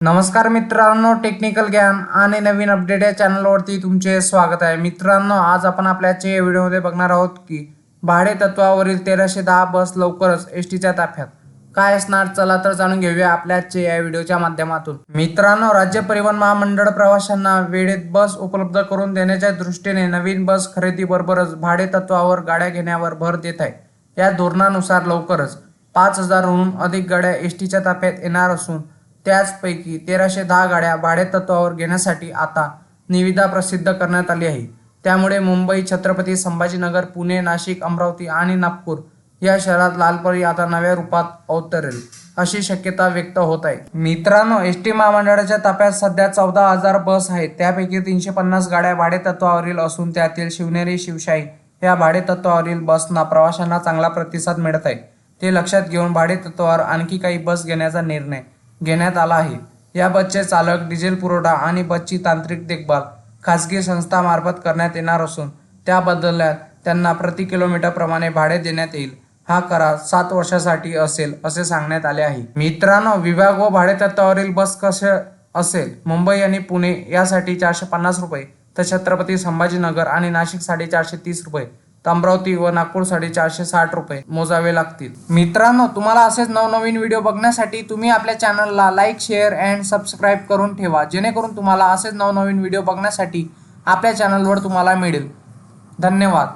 नमस्कार मित्रांनो टेक्निकल ज्ञान आणि नवीन अपडेट या चॅनलवरती तुमचे स्वागत आहे. मित्रांनो आज आपण आपल्या व्हिडिओमध्ये बघणार आहोत की भाडे तत्वावरील तेराशे दहा बस लवकरच एस टीच्या ताफ्यात काय असणार? चला तर जाणून घेऊया आपल्या या व्हिडिओच्या माध्यमातून. मित्रांनो राज्य परिवहन महामंडळ प्रवाशांना वेळेत बस उपलब्ध करून देण्याच्या दृष्टीने नवीन बस खरेदीबरोबरच भाडे तत्वावर गाड्या घेण्यावर भर देत आहे. या धोरणानुसार लवकरच पाच हजारहून अधिक गाड्या एस टीच्या ताफ्यात येणार असून त्याचपैकी तेराशे दहा गाड्या भाडेतत्वावर घेण्यासाठी आता निविदा प्रसिद्ध करण्यात आली आहे. त्यामुळे मुंबई छत्रपती संभाजीनगर पुणे नाशिक अमरावती आणि नागपूर या शहरात लालपरी आता नव्या रूपात अवतरेल अशी शक्यता व्यक्त होत आहे. मित्रांनो एस टी महामंडळाच्या ताफ्यात सध्या चौदा हजार बस आहेत. त्यापैकी तीनशे पन्नास गाड्या भाडेतत्वावरील असून त्यातील शिवनेरी शिवशाही या भाडेतत्वावरील बसना प्रवाशांना चांगला प्रतिसाद मिळत आहे. ते लक्षात घेऊन भाडेतत्वावर आणखी काही बस घेण्याचा निर्णय घेण्यात आला आहे. या बसचे चालक डिझेल पुरवठा आणि बसची तांत्रिक देखभाल खासगी संस्थामार्फत करण्यात येणार असून त्या बदल्यात त्यांना प्रति किलोमीटरप्रमाणे भाडे देण्यात येईल. हा करार सात वर्षासाठी असेल असे सांगण्यात आले आहे. मित्रांनो विभाग व भाडे तत्वावरील बस कसे असेल? मुंबई आणि पुणे यासाठी चारशे पन्नास रुपये तर छत्रपती संभाजीनगर आणि नाशिकसाठी चारशे तीस रुपये तर अमरावती व नागपूरसाठी चारशे साठ रुपये मोजावे लागतील. मित्रांनो तुम्हाला असेच नवनवीन व्हिडिओ बघण्यासाठी तुम्ही आपल्या चॅनलला लाईक शेअर अँड सबस्क्राईब करून ठेवा. जेणेकरून तुम्हाला असेच नवनवीन व्हिडिओ बघण्यासाठी आपल्या चॅनलवर तुम्हाला मिळेल. धन्यवाद.